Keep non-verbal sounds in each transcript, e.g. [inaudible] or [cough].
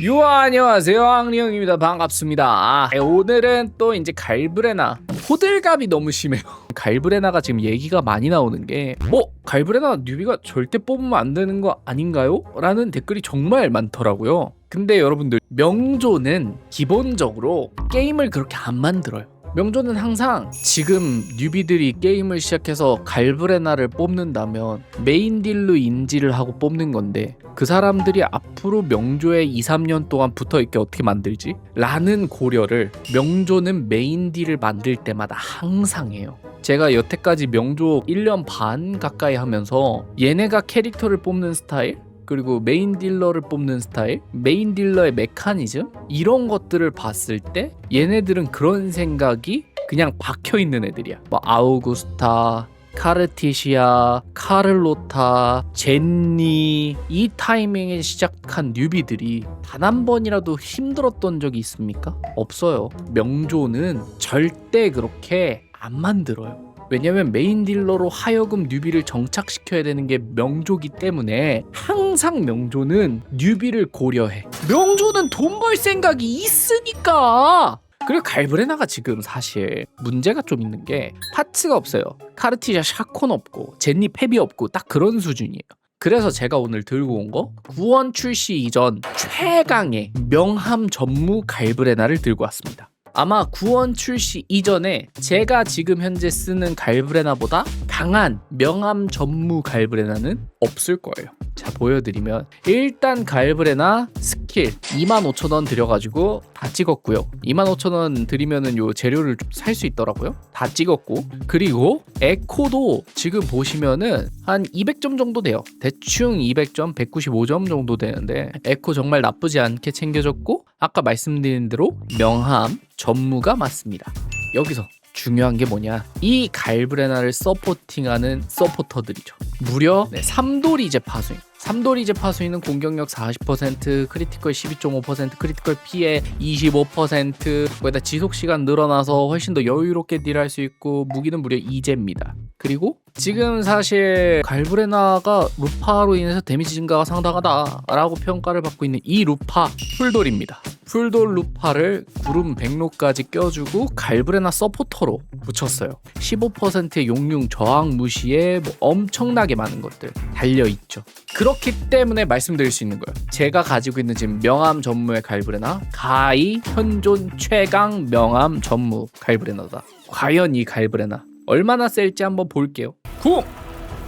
유아 안녕하세요. 황리영입니다. 반갑습니다. 아, 오늘은 또 이제 갈브레나. 호들갑이 너무 심해요. [laughs] 갈브레나가 지금 얘기가 많이 나오는 게 어? 갈브레나 뉴비가 절대 뽑으면 안 되는 거 아닌가요? 라는 댓글이 정말 많더라고요. 근데 여러분들 명조는 기본적으로 게임을 그렇게 안 만들어요 명조는 항상 지금 뉴비들이 게임을 시작해서 갈브레나를 뽑는다면 메인 딜로 인지를 하고 뽑는 건데 그 사람들이 앞으로 명조에 2, 3년 동안 붙어 있게 어떻게 만들지? 라는 고려를 명조는 메인 딜을 만들 때마다 항상 해요. 제가 여태까지 명조 1년 반 가까이 하면서 얘네가 캐릭터를 뽑는 스타일 그리고 메인 딜러를 뽑는 스타일, 메인 딜러의 메커니즘 이런 것들을 봤을 때 얘네들은 그런 생각이 그냥 박혀 있는 애들이야. 뭐 아우구스타, 카르티시아, 카를로타, 젠니 이 타이밍에 시작한 뉴비들이 단 한 번이라도 힘들었던 적이 있습니까? 없어요. 명조는 절대 그렇게 안 만들어요. 왜냐면 메인 딜러로 하여금 뉴비를 정착시켜야 되는 게 명조기 때문에 항상 명조는 뉴비를 고려해. 명조는 돈 벌 생각이 있으니까. 그리고 갈브레나가 지금 사실 문제가 좀 있는 게 파츠가 없어요. 카르티자 샤콘 없고 제니 펩이 없고 딱 그런 수준이에요. 그래서 제가 오늘 들고 온 거 구원 출시 이전 최강의 명함 전무 갈브레나를 들고 왔습니다. 아마 구원 출시 이전에 제가 지금 현재 쓰는 갈브레나보다 강한 명함 전무 갈브레나는 없을 거예요. 자 보여드리면 일단 갈브레나 스킬 25,000원 들여가지고 다 찍었고요. 25,000원 들이면은 요 재료를 좀 살 수 있더라고요. 다 찍었고 그리고 에코도 지금 보시면은 한 200점 정도 돼요. 대충 200점, 195점 정도 되는데 에코 정말 나쁘지 않게 챙겨줬고 아까 말씀드린 대로 명함 전무가 맞습니다. 여기서 중요한 게 뭐냐 이 갈브레나를 서포팅하는 서포터들이죠 무려 네, 삼도리제 파수인 삼도리제 파수인은 공격력 40% 크리티컬 12.5% 크리티컬 피해 25% 거기다 지속시간 늘어나서 훨씬 더 여유롭게 딜할 수 있고 무기는 무려 2제입니다 그리고 지금 사실 갈브레나가 루파로 인해서 데미지 증가가 상당하다라고 평가를 받고 있는 이 루파 풀돌입니다. 풀돌 루파를 구름 백로까지 껴주고 갈브레나 서포터로 붙였어요. 15%의 용융 저항 무시에 뭐 엄청나게 많은 것들 달려 있죠. 그렇기 때문에 말씀드릴 수 있는 거예요. 제가 가지고 있는 지금 명함 전무의 갈브레나 가히 현존 최강 명함 전무 갈브레나다. 과연 이 갈브레나 얼마나 셀지 한번 볼게요. 쿵!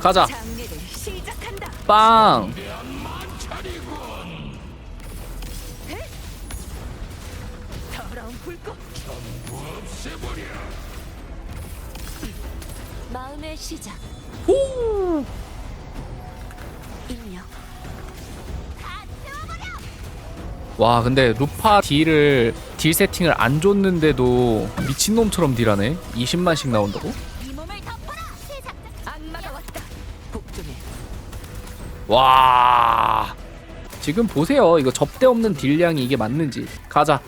가자. 빵! 마음의 시작. 후! 입력. 와 근데 루파 딜을 딜 세팅을 안 줬는데도 미친놈처럼 딜하네 20만씩 나온다고? 이 몸을 덮어라. 시작. 악마가 왔다. 복종해. 와 지금 보세요 이거 접대 없는 딜량이 이게 맞는지 가자.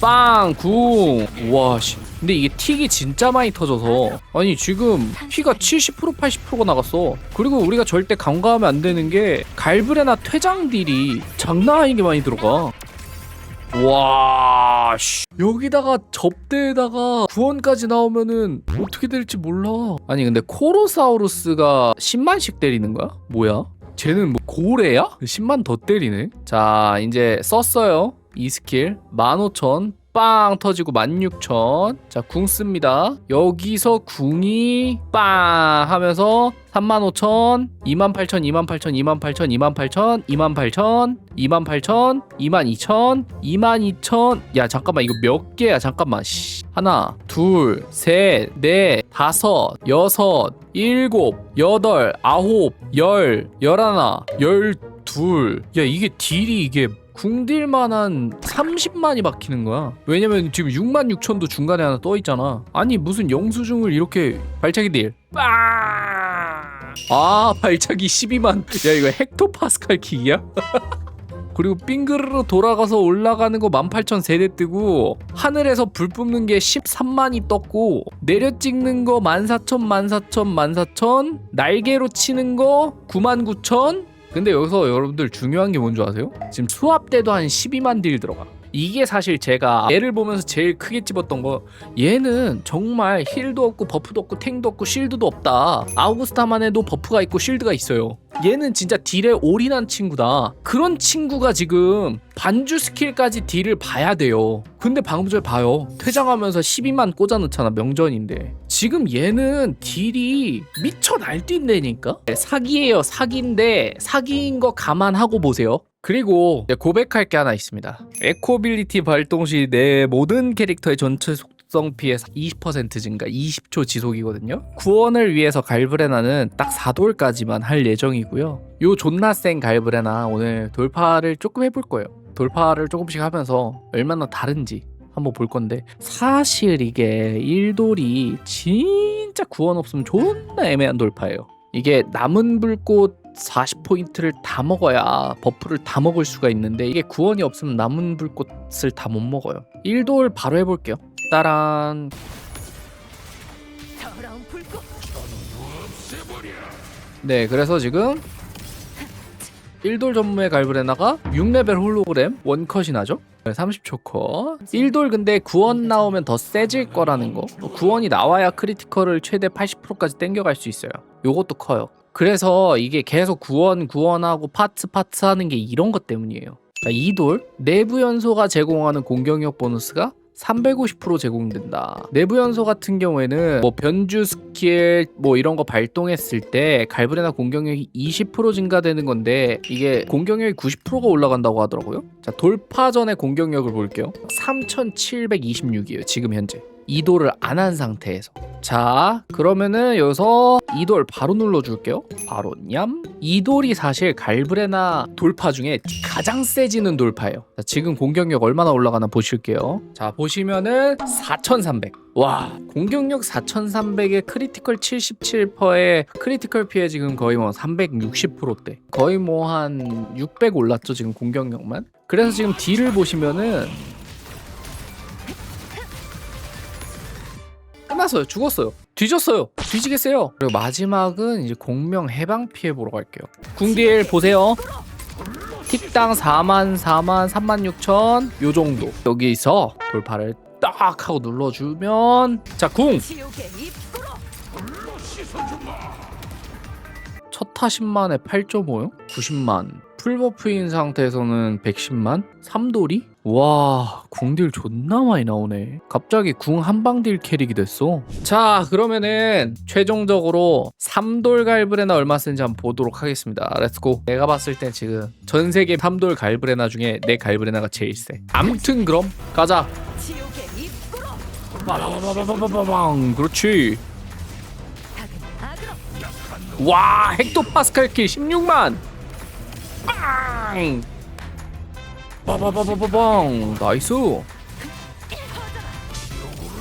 빵! 궁! 와 씨 근데 이게 틱이 진짜 많이 터져서 아니 지금 피가 70% 80%가 나갔어 그리고 우리가 절대 간과하면 안 되는 게 갈브레나 퇴장 딜이 장난 아니게 많이 들어가 와, 씨. 여기다가 접대에다가 구원까지 나오면은 어떻게 될지 몰라. 아니 근데 코로사우루스가 10만씩 때리는 거야? 뭐야? 쟤는 뭐 고래야? 10만 더 때리네. 자, 이제 썼어요. 이 스킬 15,000 빵 터지고 16,000. 자, 궁 씁니다. 여기서 궁이 빵 하면서 35,000, 28,000, 28,000, 28,000, 28,000, 28,000, 28,000, 22,000, 22,000. 야, 잠깐만. 이거 몇 개야? 잠깐만. 씨. 하나, 둘, 셋, 넷, 다섯, 여섯, 일곱, 여덟, 아홉, 열, 열하나, 열둘. 야, 이게 딜이 이게 궁딜만 한 30만이 박히는 거야. 왜냐면 지금 6만 6천도 중간에 하나 떠 있잖아. 아니 무슨 영수증을 이렇게 발차기 딜. 빵! 아 발차기 12만. 야 이거 헥토파스칼 킥이야? [laughs] 그리고 빙그르르 돌아가서 올라가는 거 18,000 세대 뜨고 하늘에서 불 뿜는 게 13만이 떴고 내려 찍는 거 14,000 14,000 14,000 날개로 치는 거 99,000 근데 여기서 여러분들 중요한 게 뭔지 아세요? 지금 수압 때도 한 12만 딜 들어가. 이게 사실 제가 얘를 보면서 제일 크게 집었던 거 얘는 정말 힐도 없고 버프도 없고 탱도 없고 실드도 없다. 아우구스타만 해도 버프가 있고 실드가 있어요. 얘는 진짜 딜에 올인한 친구다. 그런 친구가 지금 반주 스킬까지 딜을 봐야 돼요. 근데 방금 전에 봐요. 퇴장하면서 12만 꽂아놓잖아 명전인데 지금 얘는 딜이 미쳐 날뛴다니까 사기예요 사기인데 사기인 거 감안하고 보세요 그리고 고백할 게 하나 있습니다. 에코빌리티 발동 시 내 모든 캐릭터의 전체 속성 피해 20% 증가, 20초 지속이거든요. 구원을 위해서 갈브레나는 딱 4돌까지만 할 예정이고요. 요 존나 센 갈브레나 오늘 돌파를 조금 해볼 거예요. 돌파를 조금씩 하면서 얼마나 다른지 한번 볼 건데 사실 이게 1돌이 진짜 구원 없으면 존나 애매한 돌파예요. 이게 남은 불꽃 40포인트를 다 먹어야 버프를 다 먹을 수가 있는데 이게 구원이 없으면 남은 불꽃을 다 못 먹어요 1돌 바로 해볼게요 따란. 네 그래서 지금 1돌 전무의 갈브레나가 6레벨 홀로그램 원컷이 나죠 30초 컷. 1돌 근데 구원 나오면 더 세질 거라는 거. 구원이 나와야 크리티컬을 최대 80%까지 땡겨갈 수 있어요. 요것도 커요. 그래서 이게 계속 구원 구원하고 파츠 파츠 하는 게 이런 것 때문이에요. 자 2돌. 내부 연소가 제공하는 공격력 보너스가 350% 제공된다. 내부 연소 같은 경우에는 뭐 변주 스킬 뭐 이런 거 발동했을 때 갈브레나 공격력이 20% 증가되는 건데 이게 공격력이 90%가 올라간다고 하더라고요. 자 돌파 전의 공격력을 볼게요. 3,726이에요 지금 현재. 이도를 안한 상태에서. 자 그러면은 여기서 이돌 바로 눌러줄게요. 바로 냠. 이돌이 사실 갈브레나 돌파 중에 가장 세지는 돌파예요. 자, 지금 공격력 얼마나 올라가나 보실게요. 자 보시면은 4300와 공격력 4300에 크리티컬 77%에 크리티컬 피해 지금 거의 뭐 360%대. 거의 뭐 한 600 올랐죠 지금 공격력만. 그래서 지금 딜을 보시면은 끝났어요. 죽었어요. 뒤졌어요. 뒤지겠어요. 그리고 마지막은 이제 공명 해방 피해 보러 갈게요. 궁딜 보세요. 틱당 4만 4만 3만 6천 요 정도. 여기서 돌파를 딱 하고 눌러주면 자궁 지옥의 입구로. 첫 타신만에 8.5요? 90만 풀버프인 상태에서는 110만? 3돌이? 와 궁딜 존나 많이 나오네. 갑자기 궁 한방딜 캐릭이 됐어. 자 그러면은 최종적으로 3돌 갈브레나 얼마 쓰는지 한번 보도록 하겠습니다. 렛츠고 내가 봤을 땐 지금 전세계 3돌 갈브레나 중에 내 갈브레나가 제일 세. 암튼 그럼 가자. 빠바바바바바방 그렇지. 와 헥토 파스칼 킬 16만. 빵 빠바바바바방 나이스.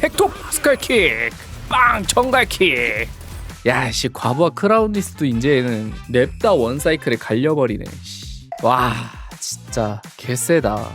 헥토 파스칼 킥빵 정갈 킥. 야씨 과부하 크라운리스도 이제는 냅다 원사이클에 갈려버리네. 씨. 와 진짜 개쎄다